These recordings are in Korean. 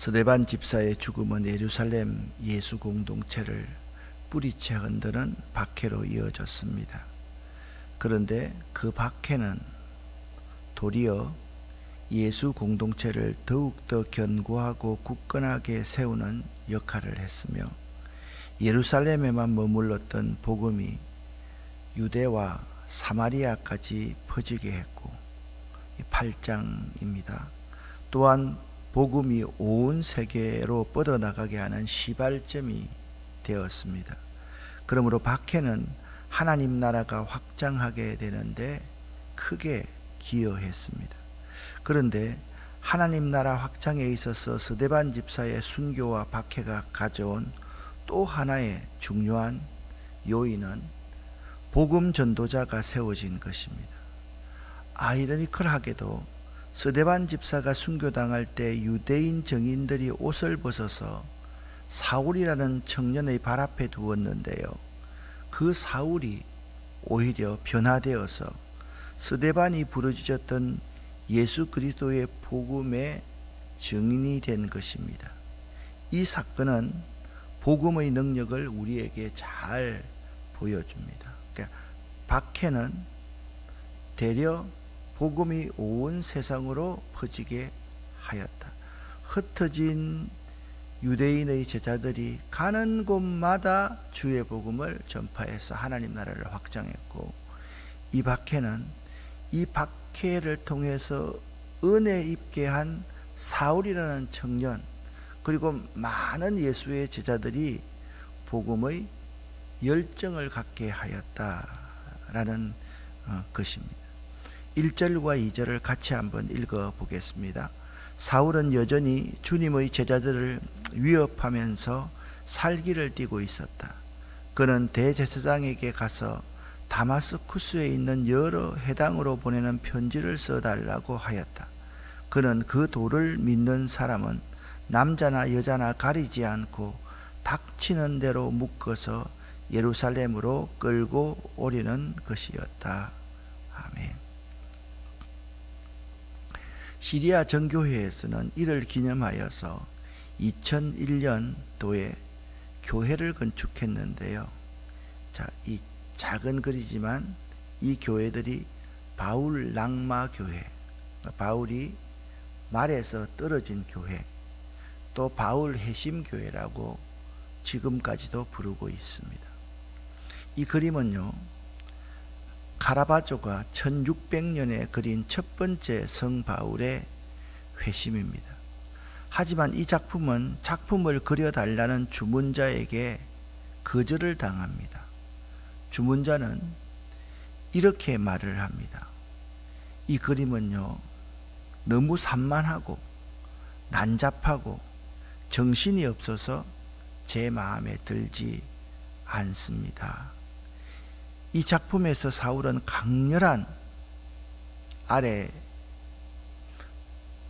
스데반 집사의 죽음은 예루살렘 예수 공동체를 뿌리채 흔드는 박해로 이어졌습니다. 그런데 그 박해는 도리어 예수 공동체를 더욱더 견고하고 굳건하게 세우는 역할을 했으며 예루살렘에만 머물렀던 복음이 유대와 사마리아까지 퍼지게 했고 8장입니다. 또한 복음이 온 세계로 뻗어나가게 하는 시발점이 되었습니다. 그러므로 박해는 하나님 나라가 확장하게 되는데 크게 기여했습니다. 그런데 하나님 나라 확장에 있어서 스데반 집사의 순교와 박해가 가져온 또 하나의 중요한 요인은 복음 전도자가 세워진 것입니다. 아이러니컬하게도 스데반 집사가 순교당할 때 유대인 정인들이 옷을 벗어서 사울이라는 청년의 발 앞에 두었는데요. 그 사울이 오히려 변화되어서 스데반이 부르짖었던 예수 그리스도의 복음의 증인이 된 것입니다. 이 사건은 복음의 능력을 우리에게 잘 보여줍니다. 그러니까 박해는 되려 복음이 온 세상으로 퍼지게 하였다. 흩어진 유대인의 제자들이 가는 곳마다 주의 복음을 전파해서 하나님 나라를 확장했고 이 박해는 이 박해를 통해서 은혜 입게 한 사울이라는 청년 그리고 많은 예수의 제자들이 복음의 열정을 갖게 하였다라는 어, 것입니다. 1절과 2절을 같이 한번 읽어 보겠습니다. 사울은 여전히 주님의 제자들을 위협하면서 살기를 띠고 있었다. 그는 대제사장에게 가서 다마스쿠스에 있는 여러 해당으로 보내는 편지를 써달라고 하였다. 그는 그 도를 믿는 사람은 남자나 여자나 가리지 않고 닥치는 대로 묶어서 예루살렘으로 끌고 오리는 것이었다. 아멘. 시리아 정교회에서는 이를 기념하여서 2001년도에 교회를 건축했는데요. 자, 이 작은 글이지만 이 교회들이 바울 낭마 교회, 바울이 말에서 떨어진 교회, 또 바울 해심 교회라고 지금까지도 부르고 있습니다. 이 그림은요. 카라바조가 1600년에 그린 첫 번째 성 바울의 회심입니다. 하지만 이 작품은 작품을 그려달라는 주문자에게 거절을 당합니다. 주문자는 이렇게 말을 합니다. 이 그림은요, 너무 산만하고 난잡하고 정신이 없어서 제 마음에 들지 않습니다. 이 작품에서 사울은 강렬한 아래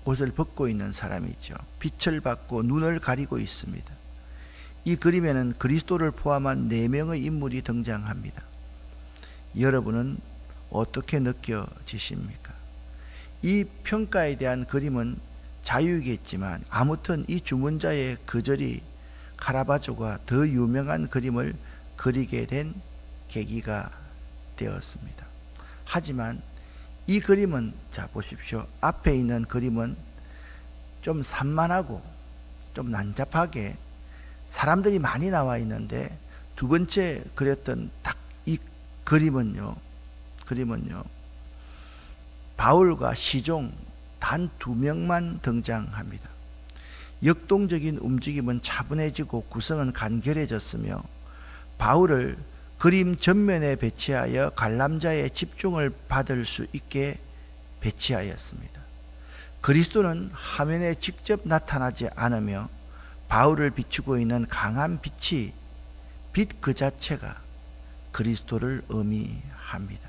옷을 벗고 있는 사람이죠. 빛을 받고 눈을 가리고 있습니다. 이 그림에는 그리스도를 포함한 네 명의 인물이 등장합니다. 여러분은 어떻게 느껴지십니까? 이 평가에 대한 그림은 자유이겠지만 아무튼 이 주문자의 거절이 카라바조가 더 유명한 그림을 그리게 된 계기가 되었습니다. 하지만 이 그림은 자 보십시오. 앞에 있는 그림은 좀 산만하고 좀 난잡하게 사람들이 많이 나와 있는데 두 번째 그렸던 딱 이 그림은요. 그림은요. 바울과 시종 단 두 명만 등장합니다. 역동적인 움직임은 차분해지고 구성은 간결해졌으며 바울을 그림 전면에 배치하여 관람자의 집중을 받을 수 있게 배치하였습니다. 그리스도는 화면에 직접 나타나지 않으며 바울을 비추고 있는 강한 빛이 빛 그 자체가 그리스도를 의미합니다.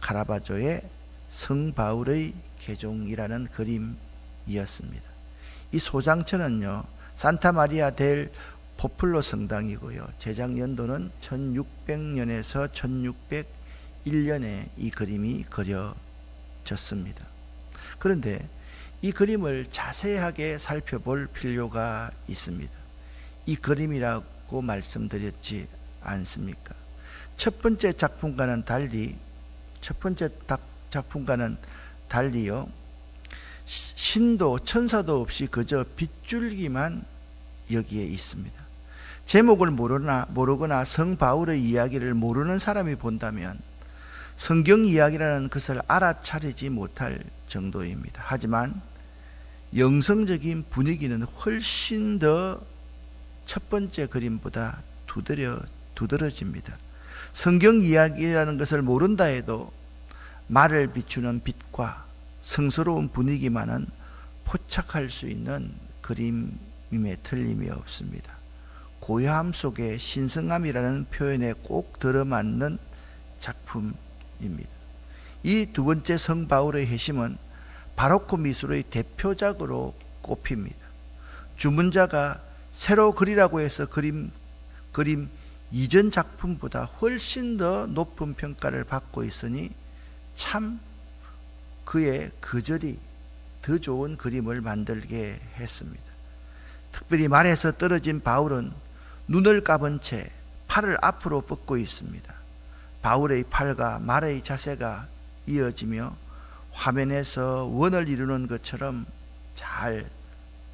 카라바조의 성 바울의 개종이라는 그림이었습니다. 이 소장처는요 산타 마리아 델 포플로 성당이고요. 제작 연도는 1600년에서 1601년에 이 그림이 그려졌습니다. 그런데 이 그림을 자세하게 살펴볼 필요가 있습니다. 이 그림이라고 말씀드렸지 않습니까? 첫 번째 작품과는 달리 첫 번째 작- 작품과는 달리요. 시- 신도 천사도 없이 그저 빗줄기만 여기에 있습니다. 제목을 모르나 모르거나 성 바울의 이야기를 모르는 사람이 본다면 성경 이야기라는 것을 알아차리지 못할 정도입니다. 하지만 영성적인 분위기는 훨씬 더 첫 번째 그림보다 두드려 두드러집니다. 성경 이야기라는 것을 모른다 해도 말을 비추는 빛과 성스러운 분위기만은 포착할 수 있는 그림임에 틀림이 없습니다. 고요함 속에 신성함이라는 표현에 꼭 들어맞는 작품입니다. 이 두 번째 성 바울의 회심은 바로코 미술의 대표작으로 꼽힙니다. 주문자가 새로 그리라고 해서 그림 그림 이전 작품보다 훨씬 더 높은 평가를 받고 있으니 참 그의 그절이 더 좋은 그림을 만들게 했습니다. 특별히 말에서 떨어진 바울은 눈을 감은 채 팔을 앞으로 뻗고 있습니다. 바울의 팔과 말의 자세가 이어지며 화면에서 원을 이루는 것처럼 잘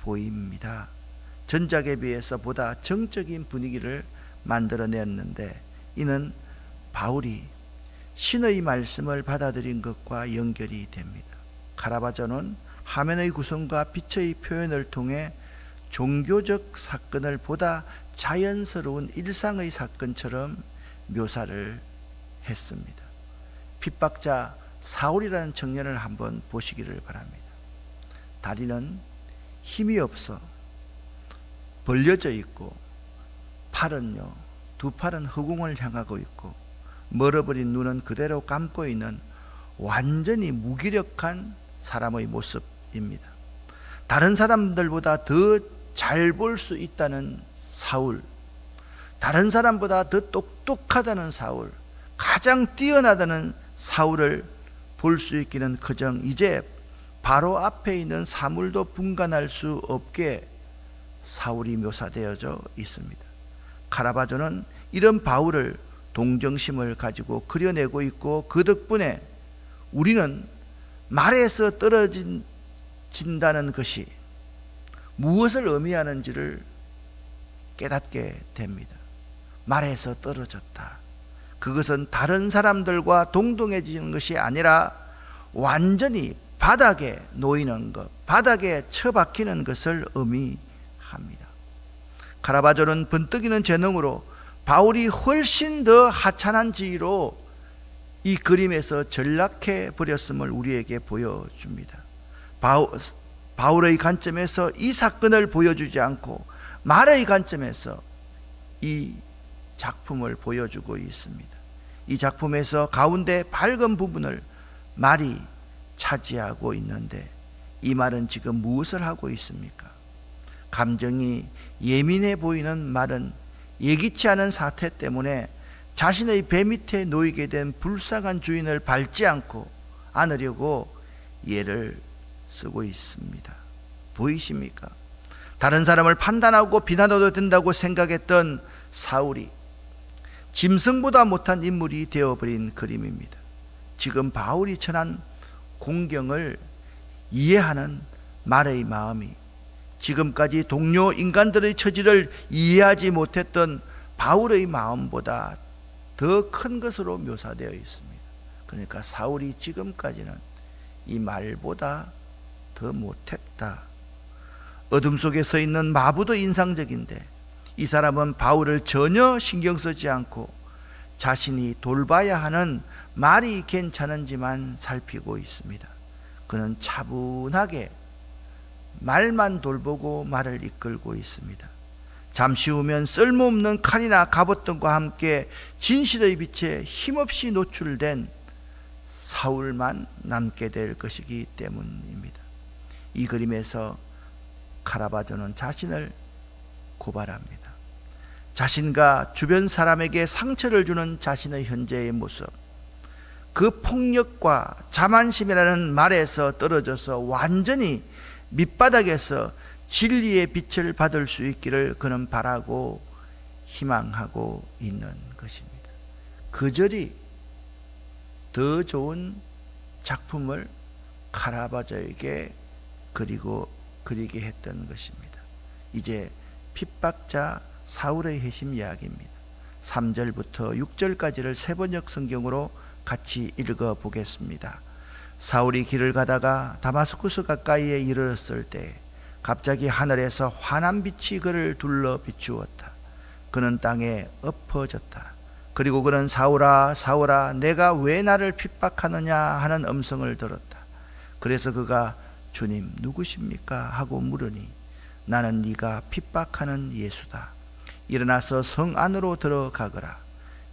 보입니다. 전작에 비해서 보다 정적인 분위기를 만들어냈는데 이는 바울이 신의 말씀을 받아들인 것과 연결이 됩니다. 카라바조는 화면의 구성과 빛의 표현을 통해 종교적 사건을 보다 자연스러운 일상의 사건처럼 묘사를 했습니다. 핍박자 사울이라는 청년을 한번 보시기를 바랍니다. 다리는 힘이 없어 벌려져 있고 팔은요 두 팔은 허공을 향하고 있고 멀어버린 눈은 그대로 감고 있는 완전히 무기력한 사람의 모습입니다. 다른 사람들보다 더 잘 볼 수 있다는 사울, 다른 사람보다 더 똑똑하다는 사울, 가장 뛰어나다는 사울을 볼 수 있기는 그정 이제 바로 앞에 있는 사물도 분간할 수 없게 사울이 묘사되어져 있습니다. 카라바조는 이런 바울을 동정심을 가지고 그려내고 있고 그 덕분에 우리는 말에서 떨어진다는 것이 무엇을 의미하는지를 깨닫게 됩니다. 말에서 떨어졌다. 그것은 다른 사람들과 동동해지는 것이 아니라 완전히 바닥에 놓이는 것, 바닥에 처박히는 것을 의미합니다. 카라바조는 번뜩이는 재능으로 바울이 훨씬 더 하찮은 지위로 이 그림에서 전락해 버렸음을 우리에게 보여줍니다. 바울, 바울의 관점에서 이 사건을 보여주지 않고 말의 관점에서 이 작품을 보여주고 있습니다. 이 작품에서 가운데 밝은 부분을 말이 차지하고 있는데 이 말은 지금 무엇을 하고 있습니까? 감정이 예민해 보이는 말은 예기치 않은 사태 때문에 자신의 배 밑에 놓이게 된 불쌍한 주인을 밟지 않고 안으려고 예를 쓰고 있습니다. 보이십니까? 다른 사람을 판단하고 비난해도 된다고 생각했던 사울이 짐승보다 못한 인물이 되어버린 그림입니다. 지금 바울이 처한 공경을 이해하는 말의 마음이 지금까지 동료 인간들의 처지를 이해하지 못했던 바울의 마음보다 더 큰 것으로 묘사되어 있습니다. 그러니까 사울이 지금까지는 이 말보다 더 못했다. 어둠 속에 서 있는 마부도 인상적인데 이 사람은 바울을 전혀 신경 쓰지 않고 자신이 돌봐야 하는 말이 괜찮은지만 살피고 있습니다. 그는 차분하게 말만 돌보고 말을 이끌고 있습니다. 잠시 후면 쓸모없는 칼이나 갑옷등과 함께 진실의 빛에 힘없이 노출된 사울만 남게 될 것이기 때문입니다. 이 그림에서 카라바조는 자신을 고발합니다. 자신과 주변 사람에게 상처를 주는 자신의 현재의 모습, 그 폭력과 자만심이라는 말에서 떨어져서 완전히 밑바닥에서 진리의 빛을 받을 수 있기를 그는 바라고 희망하고 있는 것입니다. 그 절이 더 좋은 작품을 카라바조에게 그리고 그리게 했던 것입니다. 이제 핍박자 사울의 회심 이야기입니다. 3절부터 6절까지를 세번역 성경으로 같이 읽어 보겠습니다. 사울이 길을 가다가 다마스쿠스 가까이에 이르렀을 때 갑자기 하늘에서 환한 빛이 그를 둘러 비추었다. 그는 땅에 엎어졌다. 그리고 그는 사울아 사울아 내가 왜 나를 핍박하느냐 하는 음성을 들었다. 그래서 그가 주님 누구십니까 하고 물으니 나는 네가 핍박하는 예수다. 일어나서 성 안으로 들어가거라.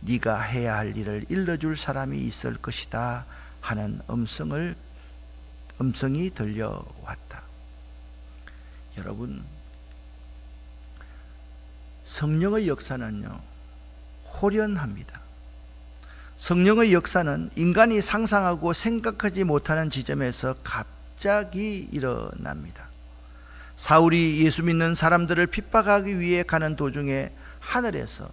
네가 해야 할 일을 일러줄 사람이 있을 것이다 하는 음성을 음성이 들려왔다. 여러분 성령의 역사는요 호련합니다. 성령의 역사는 인간이 상상하고 생각하지 못하는 지점에서 갑 자기 일어납니다. 사울이 예수 믿는 사람들을 핍박하기 위해 가는 도중에 하늘에서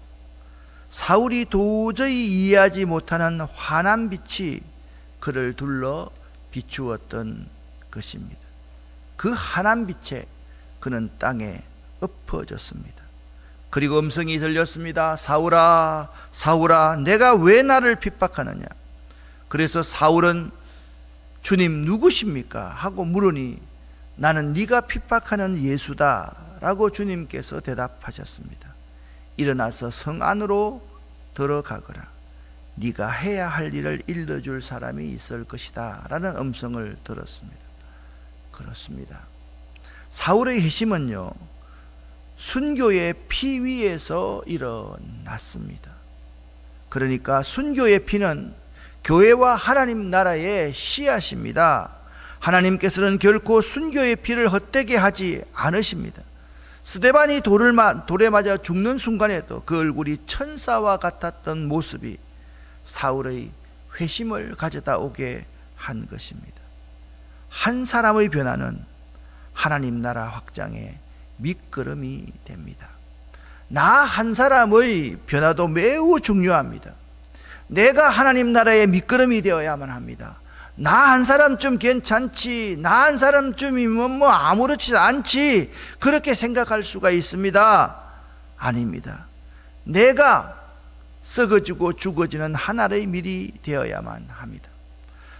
사울이 도저히 이해하지 못하는 환한 빛이 그를 둘러 비추었던 것입니다. 그 환한 빛에 그는 땅에 엎어졌습니다. 그리고 음성이 들렸습니다. 사울아, 사울아, 내가 왜 나를 핍박하느냐? 그래서 사울은 주님 누구십니까? 하고 물으니 나는 네가 핍박하는 예수다라고 주님께서 대답하셨습니다. 일어나서 성 안으로 들어가거라. 네가 해야 할 일을 일러줄 사람이 있을 것이다라는 음성을 들었습니다. 그렇습니다. 사울의 회심은요 순교의 피 위에서 일어났습니다. 그러니까 순교의 피는 교회와 하나님 나라의 씨앗입니다. 하나님께서는 결코 순교의 피를 헛되게 하지 않으십니다. 스데반이 돌을 마, 돌에 맞아 죽는 순간에도 그 얼굴이 천사와 같았던 모습이 사울의 회심을 가져다 오게 한 것입니다. 한 사람의 변화는 하나님 나라 확장의 밑거름이 됩니다. 나 한 사람의 변화도 매우 중요합니다. 내가 하나님 나라의 밑거름이 되어야만 합니다. 나 한 사람쯤 괜찮지, 나 한 사람쯤이면 뭐 아무렇지 않지, 그렇게 생각할 수가 있습니다. 아닙니다. 내가 썩어지고 죽어지는 하나의 밀이 되어야만 합니다.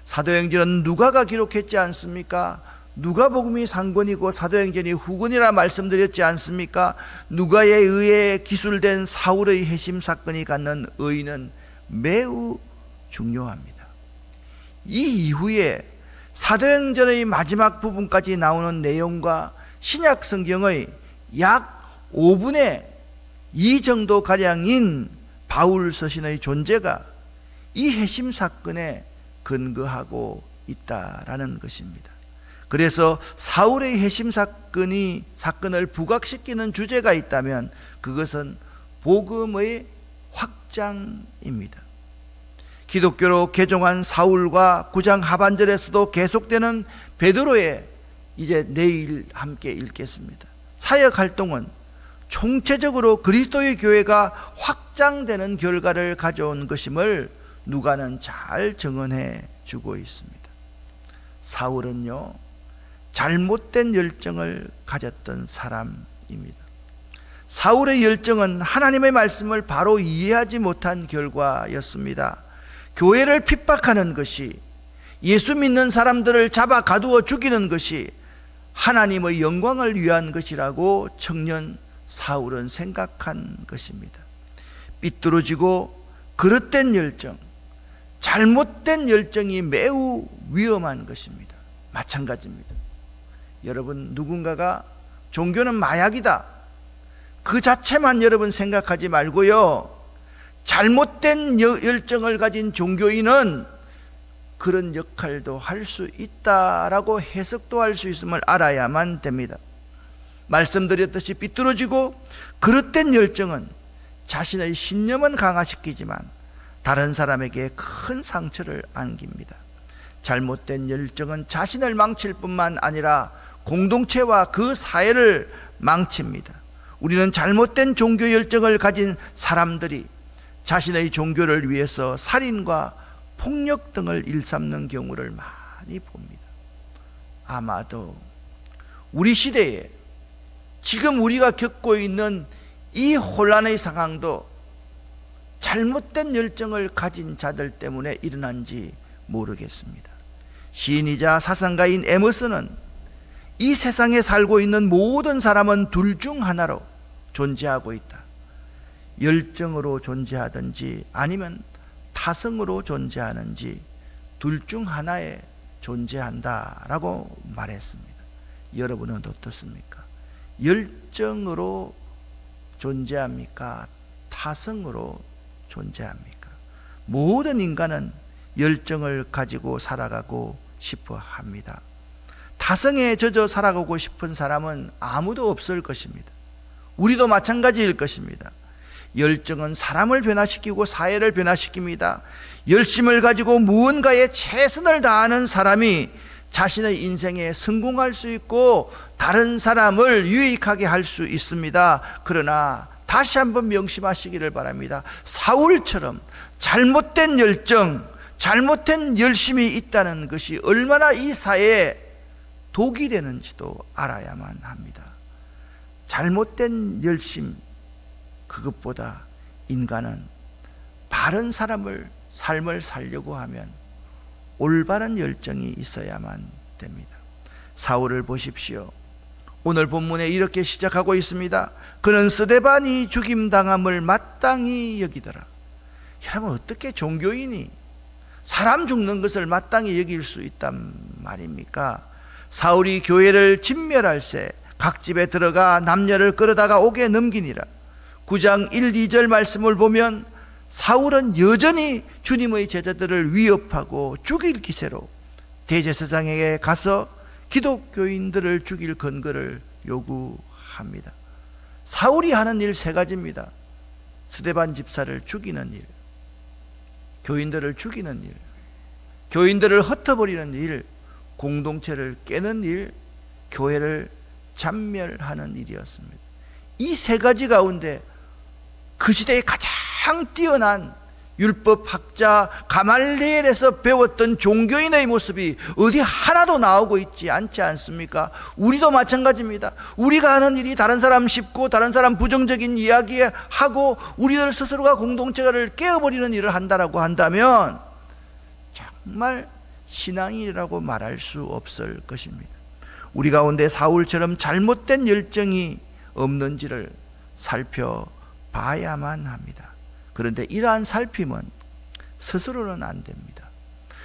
사도행전은 누가가 기록했지 않습니까? 누가복음이 상권이고 사도행전이 후권이라 말씀드렸지 않습니까? 누가에 의해 기술된 사울의 해심 사건이 갖는 의의는 매우 중요합니다. 이 이후에 사도행전의 마지막 부분까지 나오는 내용과 신약 성경의 약 5분의 2 정도 가량인 바울 서신의 존재가 이 해심 사건에 근거하고 있다라는 것입니다. 그래서 사울의 해심 사건이 사건을 부각시키는 주제가 있다면 그것은 복음의 확장입니다. 기독교로 개종한 사울과 구장 하반절에서도 계속되는 베드로의 이제 내일 함께 읽겠습니다. 사역 활동은 총체적으로 그리스도의 교회가 확장되는 결과를 가져온 것임을 누가는 잘 증언해 주고 있습니다. 사울은요, 잘못된 열정을 가졌던 사람입니다. 사울의 열정은 하나님의 말씀을 바로 이해하지 못한 결과였습니다. 교회를 핍박하는 것이 예수 믿는 사람들을 잡아 가두어 죽이는 것이 하나님의 영광을 위한 것이라고 청년 사울은 생각한 것입니다. 삐뚤어지고 그릇된 열정, 잘못된 열정이 매우 위험한 것입니다. 마찬가지입니다. 여러분, 누군가가 종교는 마약이다. 그 자체만 여러분 생각하지 말고요. 잘못된 열정을 가진 종교인은 그런 역할도 할 수 있다라고 해석도 할 수 있음을 알아야만 됩니다. 말씀드렸듯이 삐뚤어지고 그릇된 열정은 자신의 신념은 강화시키지만 다른 사람에게 큰 상처를 안깁니다. 잘못된 열정은 자신을 망칠 뿐만 아니라 공동체와 그 사회를 망칩니다. 우리는 잘못된 종교 열정을 가진 사람들이 자신의 종교를 위해서 살인과 폭력 등을 일삼는 경우를 많이 봅니다. 아마도 우리 시대에 지금 우리가 겪고 있는 이 혼란의 상황도 잘못된 열정을 가진 자들 때문에 일어난지 모르겠습니다. 시인이자 사상가인 에머슨은 이 세상에 살고 있는 모든 사람은 둘 중 하나로 존재하고 있다. 열정으로 존재하든지 아니면 타성으로 존재하는지 둘 중 하나에 존재한다라고 말했습니다. 여러분은 어떻습니까? 열정으로 존재합니까? 타성으로 존재합니까? 모든 인간은 열정을 가지고 살아가고 싶어 합니다. 타성에 젖어 살아가고 싶은 사람은 아무도 없을 것입니다. 우리도 마찬가지일 것입니다. 열정은 사람을 변화시키고 사회를 변화시킵니다. 열심을 가지고 무언가에 최선을 다하는 사람이 자신의 인생에 성공할 수 있고 다른 사람을 유익하게 할 수 있습니다. 그러나 다시 한번 명심하시기를 바랍니다. 사울처럼 잘못된 열정, 잘못된 열심이 있다는 것이 얼마나 이 사회에 독이 되는지도 알아야만 합니다. 잘못된 열심, 그것보다 인간은 바른 사람을 삶을 살려고 하면 올바른 열정이 있어야만 됩니다. 사울을 보십시오. 오늘 본문에 이렇게 시작하고 있습니다. 그는 스데반이 죽임 당함을 마땅히 여기더라. 여러분 어떻게 종교인이 사람 죽는 것을 마땅히 여길 수 있단 말입니까? 사울이 교회를 진멸할 새 각 집에 들어가 남녀를 끌어다가 옥에 넘기니라. 9장 1, 2절 말씀을 보면 사울은 여전히 주님의 제자들을 위협하고 죽일 기세로 대제사장에게 가서 기독교인들을 죽일 근거를 요구합니다. 사울이 하는 일 세 가지입니다. 스데반 집사를 죽이는 일, 교인들을 죽이는 일, 교인들을 흩어버리는 일, 공동체를 깨는 일, 교회를 잔멸하는 일이었습니다. 이 세 가지 가운데 그 시대에 가장 뛰어난 율법 학자 가말리엘에서 배웠던 종교인의 모습이 어디 하나도 나오고 있지 않지 않습니까? 우리도 마찬가지입니다. 우리가 하는 일이 다른 사람 쉽고 다른 사람 부정적인 이야기 하고 우리들 스스로가 공동체를 깨어버리는 일을 한다라고 한다면 정말 신앙이라고 말할 수 없을 것입니다. 우리 가운데 사울처럼 잘못된 열정이 없는지를 살펴봐야만 합니다. 그런데 이러한 살핌은 스스로는 안 됩니다.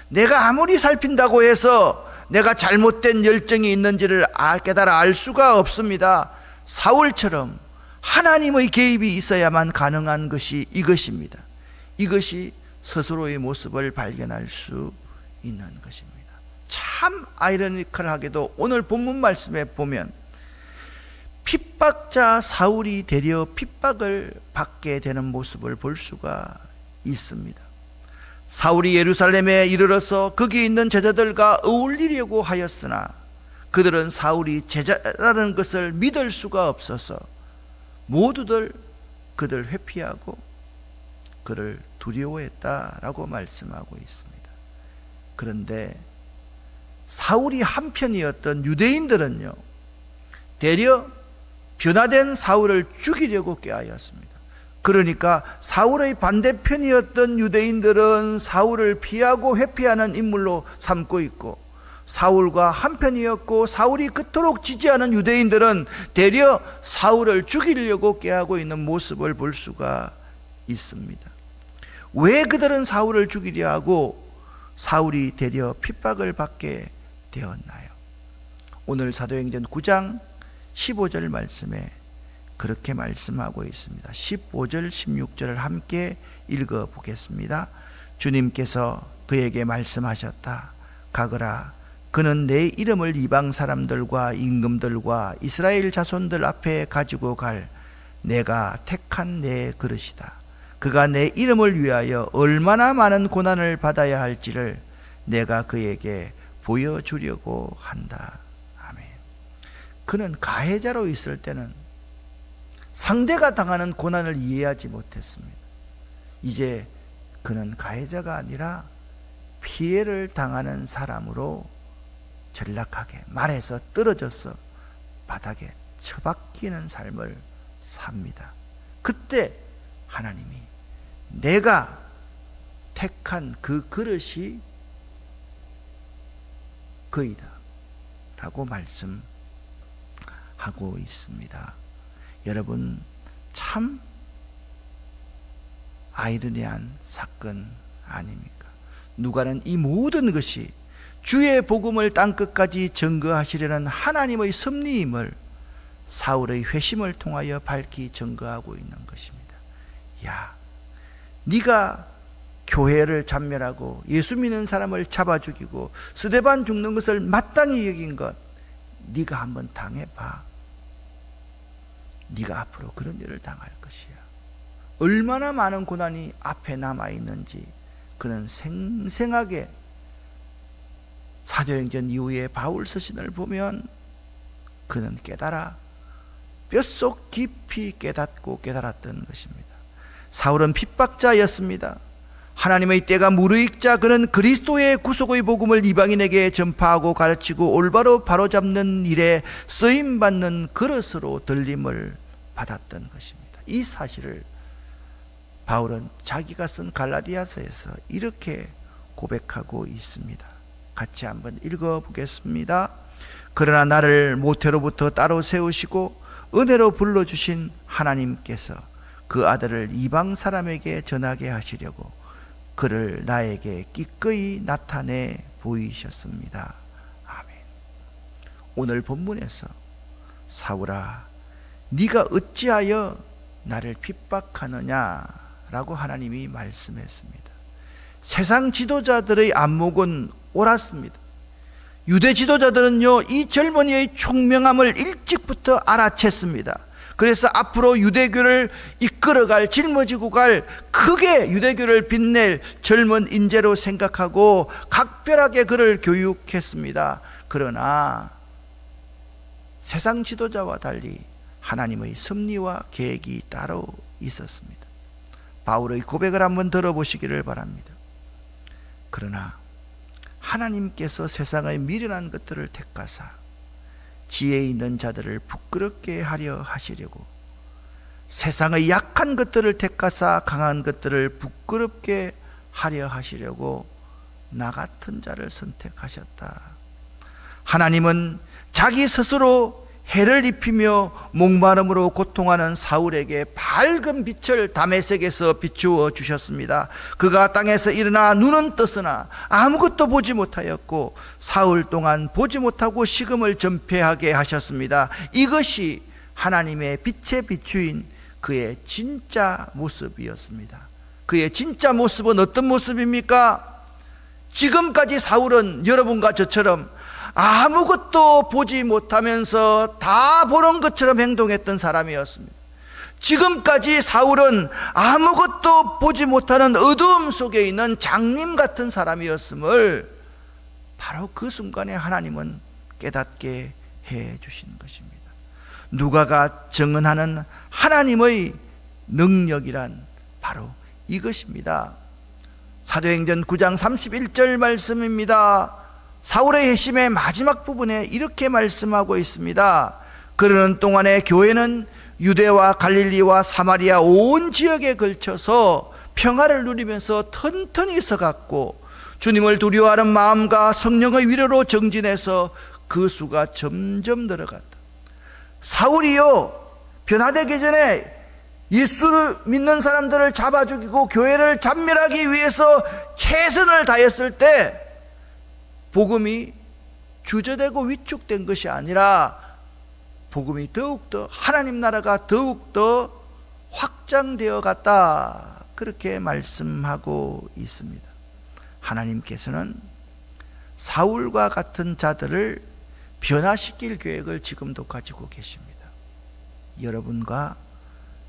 내가 아무리 살핀다고 해서 내가 잘못된 열정이 있는지를 아, 깨달아 알 수가 없습니다. 사울처럼 하나님의 개입이 있어야만 가능한 것이 이것입니다. 이것이 스스로의 모습을 발견할 수 있는 것입니다. 참 아이러니컬하게도 오늘 본문 말씀에 보면 핍박자 사울이 되려 핍박을 받게 되는 모습을 볼 수가 있습니다. 사울이 예루살렘에 이르러서 거기 있는 제자들과 어울리려고 하였으나 그들은 사울이 제자라는 것을 믿을 수가 없어서 모두들 그들 회피하고 그를 두려워했다라고 말씀하고 있습니다. 그런데 사울이 한편이었던 유대인들은요, 되려 변화된 사울을 죽이려고 꾀하였습니다. 그러니까 사울의 반대편이었던 유대인들은 사울을 피하고 회피하는 인물로 삼고 있고 사울과 한편이었고 사울이 그토록 지지하는 유대인들은 되려 사울을 죽이려고 꾀하고 있는 모습을 볼 수가 있습니다. 왜 그들은 사울을 죽이려 하고 사울이 되려 핍박을 받게 되었나요? 오늘 사도행전 9장 15절 말씀에 그렇게 말씀하고 있습니다. 15절, 16절을 함께 읽어 보겠습니다. 주님께서 그에게 말씀하셨다. 가거라. 그는 내 이름을 이방 사람들과 임금들과 이스라엘 자손들 앞에 가지고 갈 내가 택한 내 그릇이다. 그가 내 이름을 위하여 얼마나 많은 고난을 받아야 할지를 내가 그에게 보여주려고 한다. 아멘. 그는 가해자로 있을 때는 상대가 당하는 고난을 이해하지 못했습니다. 이제 그는 가해자가 아니라 피해를 당하는 사람으로 전락하게 말해서 떨어져서 바닥에 처박히는 삶을 삽니다. 그때 하나님이 내가 택한 그 그릇이 그이다. 라고 말씀하고 있습니다. 여러분, 참 아이러니한 사건 아닙니까? 누가는 이 모든 것이 주의 복음을 땅 끝까지 증거하시려는 하나님의 섭리임을 사울의 회심을 통하여 밝히 증거하고 있는 것입니다. 야, 네가 교회를 잔멸하고 예수 믿는 사람을 잡아 죽이고 스데반 죽는 것을 마땅히 여긴 것 네가 한번 당해봐. 네가 앞으로 그런 일을 당할 것이야. 얼마나 많은 고난이 앞에 남아 있는지 그는 생생하게 사도행전 이후에 바울 서신을 보면 그는 깨달아 뼛속 깊이 깨닫고 깨달았던 것입니다. 사울은 핍박자였습니다. 하나님의 때가 무르익자 그는 그리스도의 구속의 복음을 이방인에게 전파하고 가르치고 올바로 바로잡는 일에 쓰임 받는 그릇으로 들림을 받았던 것입니다. 이 사실을 바울은 자기가 쓴 갈라디아서에서 이렇게 고백하고 있습니다. 같이 한번 읽어 보겠습니다. 그러나 나를 모태로부터 따로 세우시고 은혜로 불러 주신 하나님께서 그 아들을 이방 사람에게 전하게 하시려고 그를 나에게 기꺼이 나타내 보이셨습니다. 아멘. 오늘 본문에서 사울아 네가 어찌하여 나를 핍박하느냐라고 하나님이 말씀했습니다. 세상 지도자들의 안목은 옳았습니다. 유대 지도자들은요, 이 젊은이의 총명함을 일찍부터 알아챘습니다. 그래서 앞으로 유대교를 이끌어갈, 짊어지고 갈, 크게 유대교를 빛낼 젊은 인재로 생각하고 각별하게 그를 교육했습니다. 그러나 세상 지도자와 달리 하나님의 섭리와 계획이 따로 있었습니다. 바울의 고백을 한번 들어보시기를 바랍니다. 그러나 하나님께서 세상의 미련한 것들을 택하사 지혜 있는 자들을 부끄럽게 하려 하시려고 세상의 약한 것들을 택하사 강한 것들을 부끄럽게 하려 하시려고 나 같은 자를 선택하셨다. 하나님은 자기 스스로 해를 입히며 목마름으로 고통하는 사울에게 밝은 빛을 다메섹에서 비추어 주셨습니다. 그가 땅에서 일어나 눈은 떴으나 아무것도 보지 못하였고 사흘 동안 보지 못하고 식음을 전폐하게 하셨습니다. 이것이 하나님의 빛에 비추인 그의 진짜 모습이었습니다. 그의 진짜 모습은 어떤 모습입니까? 지금까지 사울은 여러분과 저처럼 아무것도 보지 못하면서 다 보는 것처럼 행동했던 사람이었습니다. 지금까지 사울은 아무것도 보지 못하는 어두움 속에 있는 장님 같은 사람이었음을 바로 그 순간에 하나님은 깨닫게 해 주신 것입니다. 누가가 증언하는 하나님의 능력이란 바로 이것입니다. 사도행전 9장 31절 말씀입니다. 사울의 회심의 마지막 부분에 이렇게 말씀하고 있습니다. 그러는 동안에 교회는 유대와 갈릴리와 사마리아 온 지역에 걸쳐서 평화를 누리면서 튼튼히 서갔고 주님을 두려워하는 마음과 성령의 위로로 정진해서 그 수가 점점 늘어갔다. 사울이요 변화되기 전에 예수를 믿는 사람들을 잡아 죽이고 교회를 잔멸하기 위해서 최선을 다했을 때 복음이 주저되고 위축된 것이 아니라 복음이 더욱더 하나님 나라가 더욱더 확장되어 갔다. 그렇게 말씀하고 있습니다. 하나님께서는 사울과 같은 자들을 변화시킬 계획을 지금도 가지고 계십니다. 여러분과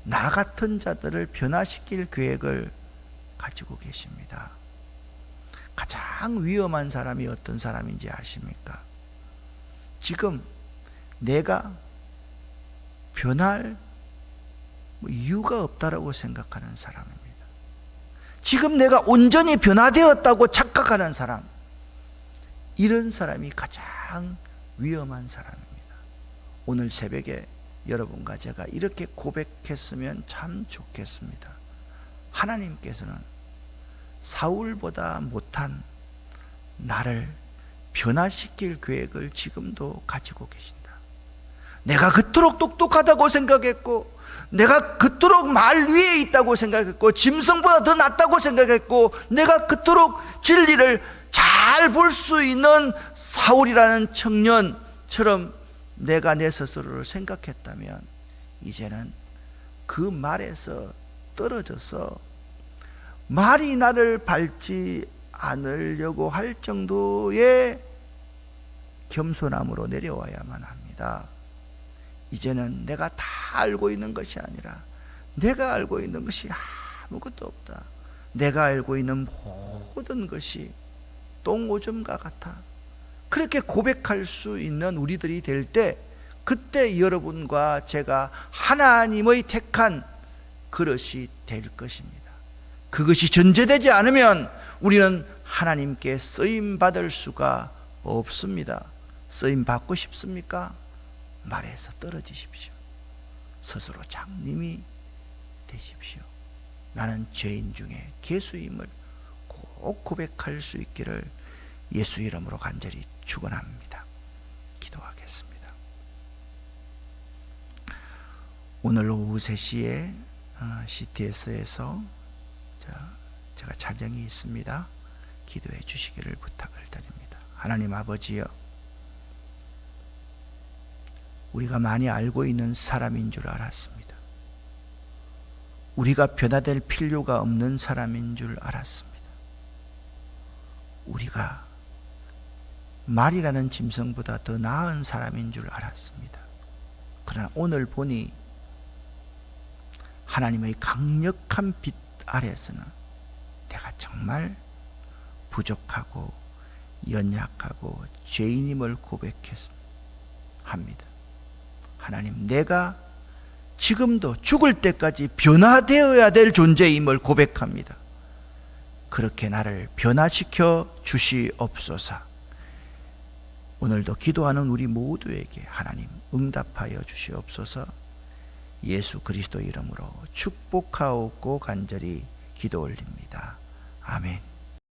나 같은 자들을 변화시킬 계획을 가지고 계십니다. 가장 위험한 사람이 어떤 사람인지 아십니까? 지금 내가 변할 뭐 이유가 없다라고 생각하는 사람입니다. 지금 내가 온전히 변화되었다고 착각하는 사람, 이런 사람이 가장 위험한 사람입니다. 오늘 새벽에 여러분과 제가 이렇게 고백했으면 참 좋겠습니다. 하나님께서는 사울보다 못한 나를 변화시킬 계획을 지금도 가지고 계신다. 내가 그토록 똑똑하다고 생각했고, 내가 그토록 말 위에 있다고 생각했고, 짐승보다 더 낫다고 생각했고, 내가 그토록 진리를 잘 볼 수 있는 사울이라는 청년처럼 내가 내 스스로를 생각했다면, 이제는 그 말에서 떨어져서 말이 나를 밟지 않으려고 할 정도의 겸손함으로 내려와야만 합니다. 이제는 내가 다 알고 있는 것이 아니라 내가 알고 있는 것이 아무것도 없다. 내가 알고 있는 모든 것이 똥오줌과 같아. 그렇게 고백할 수 있는 우리들이 될 때 그때 여러분과 제가 하나님의 택한 그릇이 될 것입니다. 그것이 전제되지 않으면 우리는 하나님께 쓰임 받을 수가 없습니다. 쓰임 받고 싶습니까? 말에서 떨어지십시오. 스스로 장님이 되십시오. 나는 죄인 중에 개수임을 꼭 고백할 수 있기를 예수 이름으로 간절히 축원합니다. 기도하겠습니다. 오늘 오후 3시에 CTS에서 제가 촬영이 있습니다. 기도해 주시기를 부탁을 드립니다. 하나님 아버지여 우리가 많이 알고 있는 사람인 줄 알았습니다. 우리가 변화될 필요가 없는 사람인 줄 알았습니다. 우리가 말이라는 짐승보다 더 나은 사람인 줄 알았습니다. 그러나 오늘 보니 하나님의 강력한 빛 아래에서는 내가 정말 부족하고 연약하고 죄인임을 고백했습니다. 하나님, 내가 지금도 죽을 때까지 변화되어야 될 존재임을 고백합니다. 그렇게 나를 변화시켜 주시옵소서. 오늘도 기도하는 우리 모두에게 하나님 응답하여 주시옵소서. 예수 그리스도 이름으로 축복하옵고 간절히 기도 올립니다. 아멘.